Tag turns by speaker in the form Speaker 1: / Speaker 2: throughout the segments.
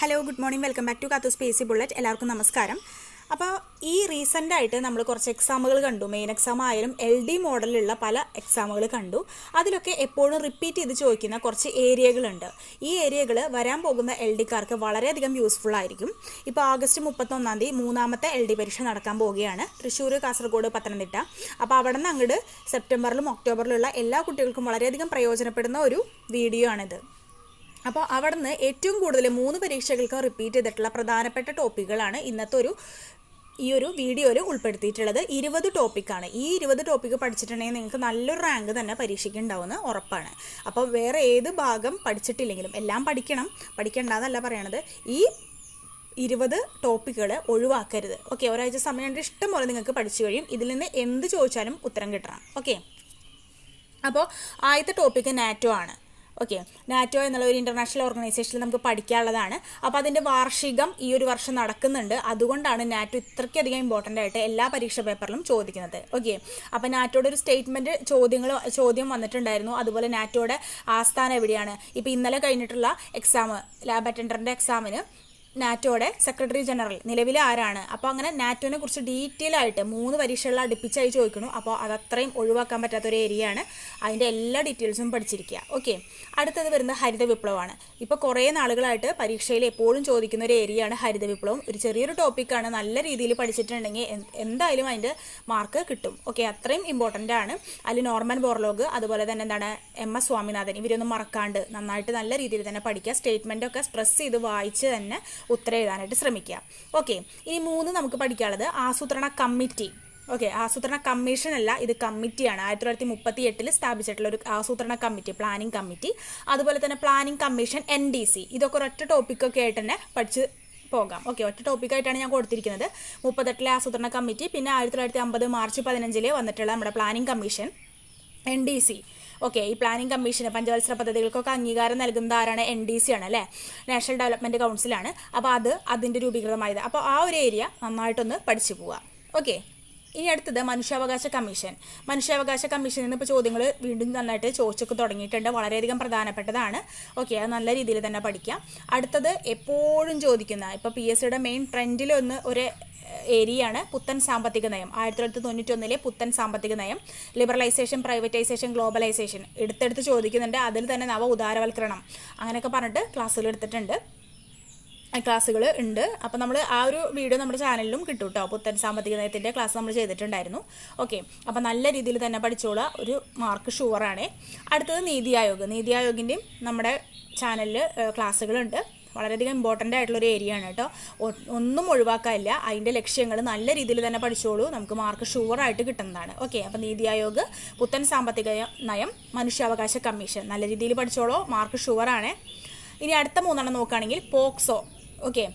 Speaker 1: Hello good morning welcome back to കാത്തു സ്പേസി bullet എല്ലാവർക്കും നമസ്കാരം. അപ്പോൾ ഈ റീസെന്റായിട്ട് നമ്മൾ കുറച്ച് എക്സാമുകൾ കണ്ടു. മെയിൻ എക്സാം ആയാലും എൽ ഡി മോഡലിലുള്ള പല എക്സാമുകൾ കണ്ടു. അതിലൊക്കെ എപ്പോഴും റിപ്പീറ്റ് ചെയ്ത് ചോദിക്കുന്ന കുറച്ച് ഏരിയകളുണ്ട് ഈ ഏരിയകൾ വരാൻ പോകുന്ന എൽ ഡിക്കാർക്ക് വളരെയധികം യൂസ്ഫുൾ ആയിരിക്കും. ഇപ്പോൾ ആഗസ്റ്റ് മുപ്പത്തൊന്നാം തീയതി മൂന്നാമത്തെ എൽ ഡി പരീക്ഷ നടക്കാൻ പോവുകയാണ്. തൃശ്ശൂർ കാസർഗോഡ് പത്തനംതിട്ട. അപ്പോൾ അവിടെ നിന്ന് അങ്ങോട്ട് സെപ്റ്റംബറിലും ഒക്ടോബറിലുള്ള എല്ലാ കുട്ടികൾക്കും വളരെയധികം പ്രയോജനപ്പെടുന്ന ഒരു വീഡിയോ ആണിത്. അപ്പോൾ അവിടുന്ന് ഏറ്റവും കൂടുതൽ മൂന്ന് പരീക്ഷകൾക്ക് റിപ്പീറ്റ് ചെയ്തിട്ടുള്ള പ്രധാനപ്പെട്ട ടോപ്പിക്കുകളാണ് ഇന്നത്തെ ഒരു ഈ ഒരു വീഡിയോയിൽ ഉൾപ്പെടുത്തിയിട്ടുള്ളത്. ഇരുപത് ടോപ്പിക്കാണ് ഈ ഇരുപത് ടോപ്പിക്ക് പഠിച്ചിട്ടുണ്ടെങ്കിൽ നിങ്ങൾക്ക് നല്ലൊരു റാങ്ക് തന്നെ പരീക്ഷയ്ക്ക് ഉണ്ടാവുമെന്ന് ഉറപ്പാണ്. അപ്പോൾ വേറെ ഏത് ഭാഗം പഠിച്ചിട്ടില്ലെങ്കിലും എല്ലാം പഠിക്കണം. പഠിക്കേണ്ടതെന്നല്ല പറയണത്. ഈ ഇരുപത് ടോപ്പിക്കുകൾ ഒഴിവാക്കരുത്. ഓക്കെ ഒരാഴ്ച സമയം ഇഷ്ടം പോലെ നിങ്ങൾക്ക് പഠിച്ചു കഴിയും. ഇതിൽ നിന്ന് എന്ത് ചോദിച്ചാലും ഉത്തരം കിട്ടണം. ഓക്കെ അപ്പോൾ ആദ്യത്തെ ടോപ്പിക്ക് നാറ്റോ ആണ്. ഓക്കെ നാറ്റോ എന്നുള്ള ഒരു ഇന്റർനാഷണൽ ഓർഗനൈസേഷനിൽ നമുക്ക് പഠിക്കാനുള്ളതാണ്. അപ്പോൾ അതിന്റെ വാർഷികം ഈ ഒരു വർഷം നടക്കുന്നുണ്ട്. അതുകൊണ്ടാണ് നാറ്റോ ഇത്രയ്ക്കധികം ഇമ്പോർട്ടന്റ് ആയിട്ട് എല്ലാ പരീക്ഷ പേപ്പറിലും ചോദിക്കുന്നത്. ഓക്കെ അപ്പോൾ നാറ്റോയുടെ ഒരു സ്റ്റേറ്റ്മെന്റ് ചോദ്യങ്ങൾ ചോദ്യം വന്നിട്ടുണ്ടായിരുന്നു. അതുപോലെ നാറ്റോയുടെ ആസ്ഥാനം എവിടെയാണ്? ഇപ്പോൾ ഇന്നലെ കഴിഞ്ഞിട്ടുള്ള എക്സാം ലാബ് അറ്റൻഡറിന്റെ എക്സാമിന് നാറ്റോയുടെ സെക്രട്ടറി ജനറൽ നിലവിലെ ആരാണ്? അപ്പോൾ അങ്ങനെ നാറ്റോനെ കുറിച്ച് ഡീറ്റെയിൽ ആയിട്ട് മൂന്ന് പരീക്ഷകളിൽ അടുപ്പിച്ചായി ചോദിക്കുന്നു. അപ്പോൾ അതത്രയും ഒഴിവാക്കാൻ പറ്റാത്ത ഒരു ഏരിയ ആണ്. അതിന്റെ എല്ലാ ഡീറ്റെയിൽസും പഠിച്ചിരിക്കുക. ഓക്കെ അടുത്തത് വരുന്നത് ഹരിത വിപ്ലവമാണ്. ഇപ്പോൾ കുറേ നാളുകളായിട്ട് പരീക്ഷയിൽ എപ്പോഴും ചോദിക്കുന്ന ഒരു ഏരിയ ആണ് ഹരിത വിപ്ലവം. ഒരു ചെറിയൊരു ടോപ്പിക്കാണ് നല്ല രീതിയിൽ പഠിച്ചിട്ടുണ്ടെങ്കിൽ എന്തായാലും അതിന്റെ മാർക്ക് കിട്ടും. ഓക്കെ അത്രയും ഇമ്പോർട്ടന്റ് ആണ്. അതിൽ നോർമൻ ബോർലോഗ് അതുപോലെ തന്നെ എന്താണ് എം എസ് സ്വാമിനാഥൻ ഇവരൊന്നും മറക്കാണ്ട് നന്നായിട്ട് നല്ല രീതിയിൽ തന്നെ പഠിക്കുക. സ്റ്റേറ്റ്മെന്റ് ഒക്കെ സ്ട്രെസ് ചെയ്ത് വായിച്ച് തന്നെ ഉത്തരം എഴുതാനായിട്ട് ശ്രമിക്കുക. ഓക്കെ ഇനി മൂന്ന് നമുക്ക് പഠിക്കാനുള്ളത് ആസൂത്രണ കമ്മിറ്റി. ഓക്കെ ആസൂത്രണ കമ്മീഷൻ അല്ല ഇത് കമ്മിറ്റിയാണ് ആയിരത്തി തൊള്ളായിരത്തി മുപ്പത്തി എട്ടിൽ സ്ഥാപിച്ചിട്ടുള്ള ഒരു ആസൂത്രണ കമ്മിറ്റി പ്ലാനിംഗ് കമ്മിറ്റി അതുപോലെ തന്നെ planning commission N D C ഇതൊക്കെ ഒരൊറ്റ ടോപ്പിക്കൊക്കെ ആയിട്ട് തന്നെ പഠിച്ച് പോകാം. ഓക്കെ ഒറ്റ ടോപ്പിക്കായിട്ടാണ് ഞാൻ കൊടുത്തിരിക്കുന്നത്. മുപ്പത്തെട്ടിലെ ആസൂത്രണ കമ്മിറ്റി പിന്നെ ആയിരത്തി തൊള്ളായിരത്തി അമ്പത് മാർച്ച് പതിനഞ്ചിൽ വന്നിട്ടുള്ള നമ്മുടെ planning commission N D C okay ഈ പ്ലാനിംഗ് കമ്മീഷന് പഞ്ചവത്സര പദ്ധതികൾക്കൊക്കെ അംഗീകാരം നൽകുന്ന ആരാണ്? എൻ ഡി സി ആണ് അല്ലേ? നാഷണൽ ഡെവലപ്മെന്റ് കൗൺസിലാണ് അപ്പോൾ അത് അതിന്റെ രൂപീകൃതമായത്. അപ്പോൾ ആ ഒരു ഏരിയ നന്നായിട്ടൊന്ന് പഠിച്ചു പോവുക ഓക്കെ ഇനി അടുത്തത് മനുഷ്യാവകാശ കമ്മീഷൻ. മനുഷ്യാവകാശ കമ്മീഷനിൽ നിന്ന് ഇപ്പോൾ ചോദ്യങ്ങൾ വീണ്ടും നന്നായിട്ട് ചോദിച്ചൊക്കെ തുടങ്ങിയിട്ടുണ്ട്. വളരെയധികം പ്രധാനപ്പെട്ടതാണ്. ഓക്കെ അത് നല്ല രീതിയിൽ തന്നെ പഠിക്കാം. അടുത്തത് എപ്പോഴും ചോദിക്കുന്ന ഇപ്പോൾ പി എസ് സിയുടെ മെയിൻ ട്രെൻഡിലൊന്ന് ഒരു ഏരിയയാണ് പുത്തൻ സാമ്പത്തിക നയം. ആയിരത്തി തൊള്ളായിരത്തി തൊണ്ണൂറ്റൊന്നിലെ പുത്തൻ സാമ്പത്തിക നയം ലിബറലൈസേഷൻ പ്രൈവറ്റൈസേഷൻ ഗ്ലോബലൈസേഷൻ. എടുത്തെടുത്ത് ചോദിക്കുന്നുണ്ട്. അതിൽ തന്നെ നവ ഉദാരവൽക്കരണം. അങ്ങനെയൊക്കെ പറഞ്ഞിട്ട് ക്ലാസ്സുകൾ എടുത്തിട്ടുണ്ട്. ക്ലാസ്സുകൾ ഉണ്ട്. അപ്പോൾ നമ്മൾ ആ ഒരു വീഡിയോ നമ്മുടെ ചാനലിലും കിട്ടും കേട്ടോ പുത്തൻ സാമ്പത്തിക നയത്തിന്റെ ക്ലാസ് നമ്മൾ ചെയ്തിട്ടുണ്ടായിരുന്നു. ഓക്കെ. അപ്പോൾ നല്ല രീതിയിൽ തന്നെ പഠിച്ചോളാം. ഒരു മാർക്ക് ഷുവറാണ്. അടുത്തത് നീതി ആയോഗ്. നീതി ആയോഗിന്റെയും നമ്മുടെ ചാനലിൽ ക്ലാസ്സുകളുണ്ട്. വളരെയധികം ഇമ്പോർട്ടന്റ് ആയിട്ടുള്ള ഒരു ഏരിയ ആണ് കേട്ടോ. ഒന്നും ഒഴിവാക്കാനില്ല. അതിന്റെ ലക്ഷ്യങ്ങൾ നല്ല രീതിയിൽ തന്നെ പഠിച്ചോളൂ. നമുക്ക് മാർക്ക് ഷുവറായിട്ട് കിട്ടുന്നതാണ്. ഓക്കെ അപ്പോൾ നീതി ആയോഗ് പുത്തൻ സാമ്പത്തിക നയം മനുഷ്യാവകാശ കമ്മീഷൻ നല്ല രീതിയിൽ പഠിച്ചോളൂ. മാർക്ക് ഷുവറാണ് ഇനി അടുത്ത മൂന്നെണ്ണം നോക്കുകയാണെങ്കിൽ POCSO. Okay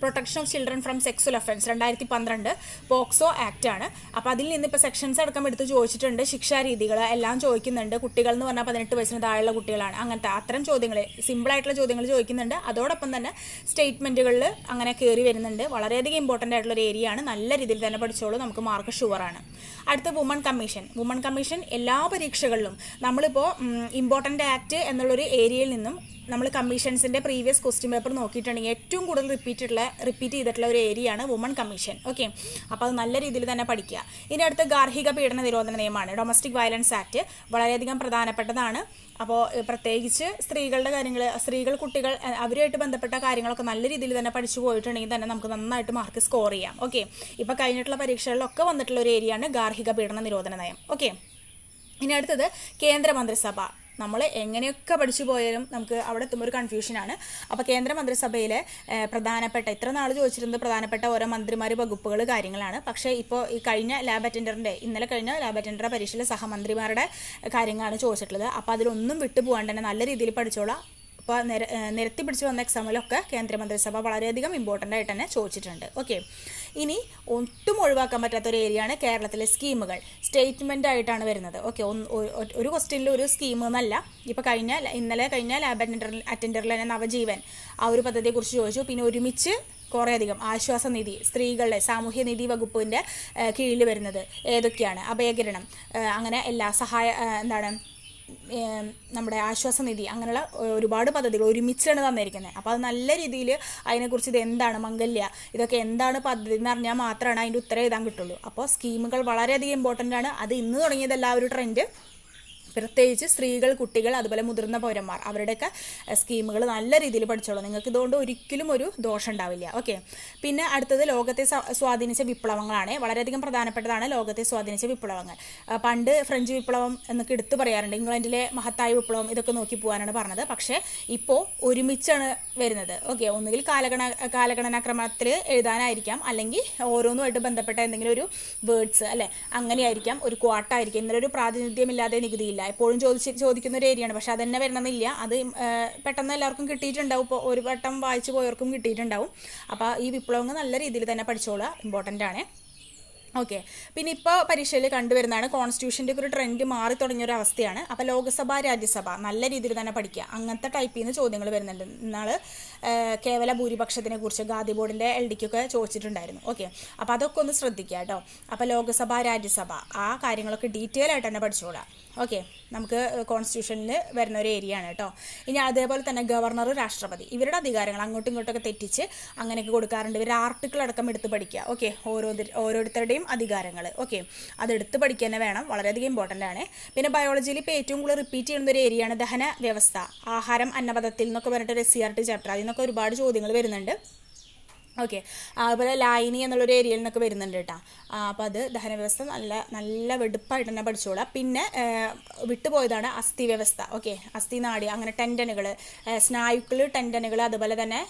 Speaker 1: protection of children from sexual offence രണ്ടായിരത്തി പന്ത്രണ്ട് പോക്സോ ആക്ട് ആണ്. അപ്പോൾ അതിൽ നിന്ന് ഇപ്പോൾ സെക്ഷൻസ് അടക്കം എടുത്ത് ചോദിച്ചിട്ടുണ്ട്. ശിക്ഷാരീതികൾ എല്ലാം ചോദിക്കുന്നുണ്ട്. കുട്ടികൾ എന്ന് പറഞ്ഞാൽ പതിനെട്ട് വയസ്സിന് താഴെയുള്ള കുട്ടികളാണ്. അങ്ങനത്തെ അത്തരം ചോദ്യങ്ങൾ സിമ്പിളായിട്ടുള്ള ചോദ്യങ്ങൾ ചോദിക്കുന്നുണ്ട്. അതോടൊപ്പം തന്നെ സ്റ്റേറ്റ്മെന്റുകളിൽ അങ്ങനെ കയറി വരുന്നുണ്ട്. വളരെയധികം ഇമ്പോർട്ടന്റ് ആയിട്ടുള്ള ഒരു ഏരിയ ആണ്. നല്ല രീതിയിൽ തന്നെ പഠിച്ചോളൂ. നമുക്ക് മാർക്ക് ഷുവറാണ് അടുത്ത വുമൺ കമ്മീഷൻ വുമൺ കമ്മീഷൻ എല്ലാ പരീക്ഷകളിലും നമ്മളിപ്പോൾ ഇമ്പോർട്ടന്റ് ആക്ട് എന്നുള്ളൊരു ഏരിയയിൽ നിന്നും നമ്മൾ കമ്മീഷൻസിന്റെ പ്രീവിയസ് ക്വസ്റ്റ്യൻ പേപ്പർ നോക്കിയിട്ടുണ്ടെങ്കിൽ ഏറ്റവും കൂടുതൽ റിപ്പീറ്റ് ഉള്ള റിപ്പീറ്റ് ചെയ്തിട്ടുള്ള ഒരു ഏരിയയാണ് വുമൺ കമ്മീഷൻ ഓക്കെ അപ്പോൾ അത് നല്ല രീതിയിൽ തന്നെ പഠിക്കുക. ഇനി അടുത്ത ഗാർഹിക പീഡന നിരോധന നിയമമാണ്. ഡൊമസ്റ്റിക് വയലൻസ് ആക്ട് വളരെയധികം പ്രധാനപ്പെട്ടതാണ്. അപ്പോൾ പ്രത്യേകിച്ച് സ്ത്രീകളുടെ കാര്യങ്ങൾ സ്ത്രീകൾ കുട്ടികൾ അവരുമായിട്ട് ബന്ധപ്പെട്ട കാര്യങ്ങളൊക്കെ നല്ല രീതിയിൽ തന്നെ പഠിച്ചു പോയിട്ടുണ്ടെങ്കിൽ തന്നെ നമുക്ക് നന്നായിട്ട് മാർക്ക് സ്കോർ ചെയ്യാം. ഓക്കെ ഇപ്പോൾ കഴിഞ്ഞിട്ടുള്ള പരീക്ഷകളിലൊക്കെ വന്നിട്ടുള്ള ഒരു ഏരിയയാണ് ഗാർഹിക പീഡന നിരോധന നയം. ഓക്കെ ഇനി അടുത്തത് കേന്ദ്ര മന്ത്രിസഭ നമ്മൾ എങ്ങനെയൊക്കെ പഠിച്ചു പോയാലും നമുക്ക് അവിടെ എത്തുമ്പോൾ ഒരു കൺഫ്യൂഷനാണ് അപ്പോൾ കേന്ദ്ര മന്ത്രിസഭയിലെ പ്രധാനപ്പെട്ട ഇത്ര നാൾ ചോദിച്ചിരുന്നത് പ്രധാനപ്പെട്ട ഓരോ മന്ത്രിമാർ വകുപ്പുകൾ കാര്യങ്ങളാണ്. പക്ഷേ ഇപ്പോൾ ഈ കഴിഞ്ഞ ലാബ് അറ്റൻഡറിന്റെ ഇന്നലെ കഴിഞ്ഞ ലാബ് അറ്റൻഡറുടെ പരീക്ഷയിലെ സഹമന്ത്രിമാരുടെ കാര്യങ്ങളാണ് ചോദിച്ചിട്ടുള്ളത്. അപ്പോൾ അതിലൊന്നും വിട്ടുപോകാണ്ട് തന്നെ നല്ല രീതിയിൽ പഠിച്ചോളാം. അപ്പോൾ നിര നിരത്തി പിടിച്ച് വന്ന എക്സാമിലൊക്കെ കേന്ദ്രമന്ത്രിസഭ വളരെയധികം ഇമ്പോർട്ടന്റ് ആയിട്ട് തന്നെ ചോദിച്ചിട്ടുണ്ട്. ഓക്കെ ഇനി ഒട്ടും ഒഴിവാക്കാൻ പറ്റാത്ത ഒരു ഏരിയയാണ് കേരളത്തിലെ സ്കീമുകൾ സ്റ്റേറ്റ്മെന്റ് ആയിട്ടാണ് വരുന്നത്. ഓക്കെ ഒരു ക്വസ്റ്റ്യനിൽ ഒരു സ്കീം എന്നല്ല. ഇപ്പോൾ കഴിഞ്ഞ ഇന്നലെ കഴിഞ്ഞ ലാബ് അറ്റൻഡർ അറ്റൻഡറിൽ തന്നെ നവജീവൻ ആ ഒരു പദ്ധതിയെക്കുറിച്ച് ചോദിച്ചു. പിന്നെ ഒരുമിച്ച് കുറേയധികം ആശ്വാസ നിധി സ്ത്രീകളുടെ സാമൂഹ്യ നിധി വകുപ്പിന്റെ കീഴിൽ വരുന്നത് ഏതൊക്കെയാണ്? അഭയകിരണം. അങ്ങനെ എല്ലാ സഹായ എന്താണ് നമ്മുടെ ആശ്വാസ ആശ്വാസനിധി അങ്ങനെയുള്ള ഒരുപാട് പദ്ധതികൾ ഒരുമിച്ചാണ് തന്നിരിക്കുന്നത്. അപ്പോൾ അത് നല്ല രീതിയിൽ അതിനെക്കുറിച്ച് ഇത് എന്താണ് മംഗല്യ? ഇതൊക്കെ എന്താണ് പദ്ധതി എന്ന് അറിഞ്ഞാൽ മാത്രമാണ് അതിന്റെ ഉത്തരം എഴുതാൻ കിട്ടുള്ളൂ. അപ്പോൾ സ്കീമുകൾ വളരെയധികം ഇമ്പോർട്ടന്റ് ആണ്. അത് ഇന്ന് തുടങ്ങിയതല്ല ഒരു ട്രെൻഡ് പ്രത്യേകിച്ച് സ്ത്രീകൾ കുട്ടികൾ അതുപോലെ മുതിർന്ന പൗരന്മാർ അവരുടെയൊക്കെ സ്കീമുകൾ നല്ല രീതിയിൽ പഠിച്ചോളൂ. നിങ്ങൾക്ക് ഇതുകൊണ്ട് ഒരിക്കലും ഒരു ദോഷം ഉണ്ടാവില്ല. ഓക്കെ? പിന്നെ അടുത്തത് ലോകത്തെ സ്വാധീനിച്ച വിപ്ലവങ്ങളാണ്. വളരെയധികം പ്രധാനപ്പെട്ടതാണ് ലോകത്തെ സ്വാധീനിച്ച വിപ്ലവങ്ങൾ. പണ്ട് ഫ്രഞ്ച് വിപ്ലവം എന്നൊക്കെ എടുത്തു പറയാറുണ്ട്. ഇംഗ്ലണ്ടിലെ മഹത്തായ വിപ്ലവം ഇതൊക്കെ നോക്കി പോകാനാണ് പറഞ്ഞത്. പക്ഷേ ഇപ്പോൾ ഒരുമിച്ചാണ് വരുന്നത്. ഓക്കെ? ഒന്നുകിൽ കാലഗണ കാലഗണനാക്രമത്തിൽ എഴുതാനായിരിക്കാം. അല്ലെങ്കിൽ ഓരോന്നുമായിട്ട് ബന്ധപ്പെട്ട എന്തെങ്കിലും ഒരു വേർഡ്സ് അല്ലെ? അങ്ങനെയായിരിക്കാം. ഒരു ക്വാട്ടായിരിക്കും ഇന്നലെ ഒരു പ്രാതിനിധ്യമില്ലാതെ നികുതിയില്ല. എപ്പോഴും ചോദിച്ച് ചോദിക്കുന്ന ഒരു ഏരിയയാണ് പക്ഷെ അതന്നെ വരണമെന്നില്ല. അത് പെട്ടെന്ന് എല്ലാവർക്കും കിട്ടിയിട്ടുണ്ടാവും. ഇപ്പോൾ ഒരു വട്ടം വായിച്ചു പോയവർക്കും കിട്ടിയിട്ടുണ്ടാവും. അപ്പോൾ ഈ വിപ്ലവങ്ങൾ നല്ല രീതിയിൽ തന്നെ പഠിച്ചോളുക. ഇമ്പോർട്ടന്റ് ആണ്. ഓക്കെ. പിന്നെ ഇപ്പോൾ പരീക്ഷയിൽ കണ്ടുവരുന്നതാണ് കോൺസ്റ്റിറ്റ്യൂഷന്റെ ഒരു ട്രെൻഡ് മാറി തുടങ്ങിയ ഒരു അവസ്ഥയാണ്. അപ്പോൾ ലോക്സഭ രാജ്യസഭ നല്ല രീതിയിൽ തന്നെ പഠിക്കുക. അങ്ങനത്തെ ടൈപ്പിൽ നിന്ന് ചോദ്യങ്ങൾ വരുന്നുണ്ട്. ഇന്നാൾ കേവല ഭൂരിപക്ഷത്തിനെ കുറിച്ച് ഗാന്ധി ബോർഡിന്റെ എൽ ഡിക്കൊക്കെ ചോദിച്ചിട്ടുണ്ടായിരുന്നു. ഓക്കെ. അപ്പോൾ അതൊക്കെ ഒന്ന് ശ്രദ്ധിക്കുക കേട്ടോ. അപ്പോൾ ലോക്സഭ രാജ്യസഭ ആ കാര്യങ്ങളൊക്കെ ഡീറ്റെയിൽ ആയിട്ട് തന്നെ പഠിച്ചോളാം. ഓക്കെ. നമുക്ക് കോൺസ്റ്റിറ്റ്യൂഷനിൽ വരുന്ന ഒരു ഏരിയ ആണ് കേട്ടോ. ഇനി അതേപോലെ തന്നെ ഗവർണർ രാഷ്ട്രപതി ഇവരുടെ അധികാരങ്ങൾ അങ്ങോട്ടും ഇങ്ങോട്ടൊക്കെ തെറ്റിച്ച് അങ്ങനെയൊക്കെ കൊടുക്കാറുണ്ട്. ഇവർ ആർട്ടിക്കിൾ അടക്കം എടുത്ത് പഠിക്കുക. ഓക്കെ. ഓരോ ഓരോരുത്തരുടെയും അധികാരങ്ങൾ ഓക്കെ അതെടുത്ത് പഠിക്കുക തന്നെ വേണം. വളരെയധികം ഇമ്പോർട്ടന്റ് ആണ്. പിന്നെ ബയോളജിയിൽ ഇപ്പോൾ ഏറ്റവും കൂടുതൽ റിപ്പീറ്റ് ചെയ്യുന്ന ഒരു ഏരിയയാണ് ദഹന വ്യവസ്ഥ. ആഹാരം അന്നപഥത്തിൽ എന്നൊക്കെ പറഞ്ഞിട്ട് ഒരു S C R T chapter അതിൽ നിന്നൊക്കെ ഒരുപാട് ചോദ്യങ്ങൾ വരുന്നുണ്ട്. ഓക്കെ. അതുപോലെ ലൈനി എന്നുള്ളൊരു ഏരിയയിൽ നിന്നൊക്കെ വരുന്നുണ്ട് കേട്ടോ. അപ്പോൾ അത് ദഹന വ്യവസ്ഥ നല്ല നല്ല വെടുപ്പായിട്ട് തന്നെ പഠിച്ചോളാം. പിന്നെ വിട്ടുപോയതാണ് അസ്ഥി വ്യവസ്ഥ. ഓക്കെ. അസ്ഥി നാടി അങ്ങനെ ടെൻഡനുകൾ സ്നായുക്കൾ ടെൻഡനുകൾ അതുപോലെ തന്നെ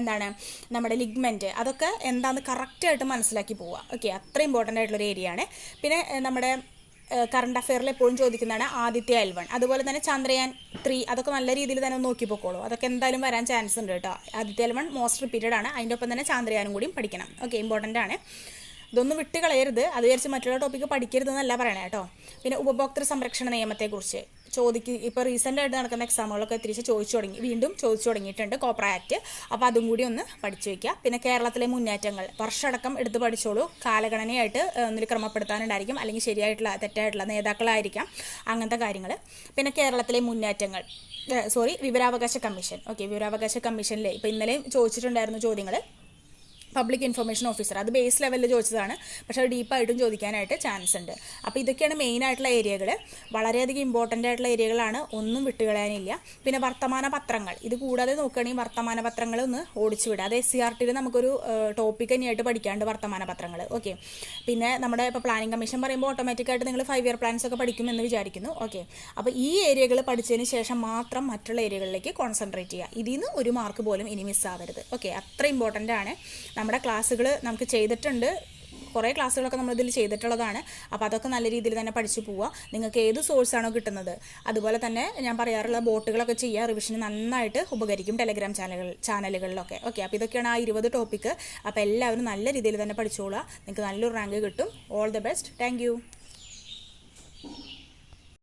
Speaker 1: എന്താണ് നമ്മുടെ ലിഗ്മെന്റ് അതൊക്കെ എന്താണെന്ന് കറക്റ്റായിട്ട് മനസ്സിലാക്കി പോവുക ഓക്കെ. അത്ര ഇമ്പോർട്ടന്റ് ആയിട്ടുള്ളൊരു ഏരിയ ആണ്. പിന്നെ നമ്മുടെ കറണ്ട് അഫെയറിൽ എപ്പോഴും ചോദിക്കുന്നതാണ് ആദിത്യ എൽ വൺ അതുപോലെ തന്നെ ചന്ദ്രയാൻ ത്രീ അതൊക്കെ നല്ല രീതിയിൽ തന്നെ നോക്കിപ്പോക്കോളൂ നോക്കി പോക്കോളൂ. അതൊക്കെ എന്തായാലും വരാൻ ചാൻസ് ഉണ്ട് കേട്ടോ. Aditya L one most repeated ആണ്. അതിന്റെ ഒപ്പം തന്നെ ചന്ദ്രയാനും കൂടിയും പഠിക്കണം. ഓക്കെ ഇമ്പോർട്ടന്റ് ആണ്. ഇതൊന്നും വിട്ട് കളയരുത് അത് വിചാരിച്ച് മറ്റുള്ള ടോപ്പിക്ക് പഠിക്കരുതെന്നല്ല പറയണേ കേട്ടോ. പിന്നെ ഉപഭോക്തൃ സംരക്ഷണ നിയമത്തെക്കുറിച്ച്. ചോദിക്ക് ഇപ്പോൾ റീസെന്റ് ആയിട്ട് നടക്കുന്ന എക്സാമുകളൊക്കെ തിരിച്ച് ചോദിച്ചു തുടങ്ങി വീണ്ടും ചോദിച്ചു തുടങ്ങിയിട്ടുണ്ട് കോപ്ര ആക്ട് അപ്പോൾ അതും കൂടി ഒന്ന് പഠിച്ചു വയ്ക്കുക. പിന്നെ കേരളത്തിലെ മുന്നേറ്റങ്ങൾ. വർഷടക്കം എടുത്ത് പഠിച്ചോളൂ. കാലഗണനയായിട്ട് ഒന്നിൽ ക്രമപ്പെടുത്താനുണ്ടായിരിക്കും. അല്ലെങ്കിൽ ശരിയായിട്ടുള്ള തെറ്റായിട്ടുള്ള നേതാക്കളായിരിക്കാം അങ്ങനത്തെ കാര്യങ്ങൾ. പിന്നെ കേരളത്തിലെ മുന്നേറ്റങ്ങൾ. സോറി വിവരാവകാശ കമ്മീഷൻ. ഓക്കെ വിവരാവകാശ കമ്മീഷനിലെ. ഇപ്പോൾ ഇന്നലെയും ചോദിച്ചിട്ടുണ്ടായിരുന്നു ചോദ്യങ്ങൾ പബ്ലിക് ഇൻഫർമേഷൻ ഓഫീസർ അത് ബേസ് ലെവലിൽ ചോദിച്ചതാണ്. പക്ഷെ അത് ഡീപ്പായിട്ടും ചോദിക്കാനായിട്ട് ചാൻസ് ഉണ്ട്. അപ്പോൾ ഇതൊക്കെയാണ് മെയിൻ ആയിട്ടുള്ള ഏരിയകൾ വളരെയധികം ഇമ്പോർട്ടന്റ് ആയിട്ടുള്ള ഏരിയകളാണ് ഒന്നും വിട്ടുകളയാനില്ല. പിന്നെ വർത്തമാന പത്രങ്ങൾ. ഇത് കൂടാതെ നോക്കുകയാണെങ്കിൽ വർത്തമാന പത്രങ്ങൾ ഒന്ന് ഓടിച്ചു വിടുക. അത് എസ് സി ആർ ടിയിൽ നമുക്കൊരു ടോപ്പിക് തന്നെയായിട്ട് പഠിക്കാണ്ട് വർത്തമാന പത്രങ്ങൾ ഓക്കെ പിന്നെ നമ്മുടെ ഇപ്പോൾ പ്ലാനിംഗ് കമ്മീഷൻ പറയുമ്പോൾ ഓട്ടോമാറ്റിക്കായിട്ട് നിങ്ങൾ ഫൈവ് ഇയർ പ്ലാൻസ് ഒക്കെ പഠിക്കുമെന്ന് വിചാരിക്കുന്നു. ഓക്കെ അപ്പോൾ ഈ ഏരിയകൾ പഠിച്ചതിന് ശേഷം മാത്രം മറ്റുള്ള ഏരിയകളിലേക്ക് കോൺസെൻട്രേറ്റ് ചെയ്യുക. ഇതിൽ നിന്ന് ഒരു മാർക്ക് പോലും ഇനി മിസ്സാവരുത് ഓക്കെ അത്ര ഇമ്പോർട്ടന്റ് ആണ്. നമ്മുടെ ക്ലാസ്സുകൾ നമുക്ക് ചെയ്തിട്ടുണ്ട്. കുറേ ക്ലാസ്സുകളൊക്കെ നമ്മളിതിൽ ചെയ്തിട്ടുള്ളതാണ്. അപ്പോൾ അതൊക്കെ നല്ല രീതിയിൽ തന്നെ പഠിച്ചു പോവുക നിങ്ങൾക്ക് ഏത് സോഴ്സാണോ കിട്ടുന്നത്. അതുപോലെ തന്നെ ഞാൻ പറയാറുള്ള ബോട്ടുകളൊക്കെ ചെയ്യുക റിവിഷന് നന്നായിട്ട് ഉപകരിക്കും ടെലഗ്രാം ചാനലുകൾ ചാനലുകളിലൊക്കെ ഓക്കെ അപ്പോൾ ഇതൊക്കെയാണ് ആ ഇരുപത് ടോപ്പിക്ക് അപ്പോൾ എല്ലാവരും നല്ല രീതിയിൽ തന്നെ പഠിച്ചോളുക. നിങ്ങൾക്ക് നല്ലൊരു റാങ്ക് കിട്ടും. All the best thank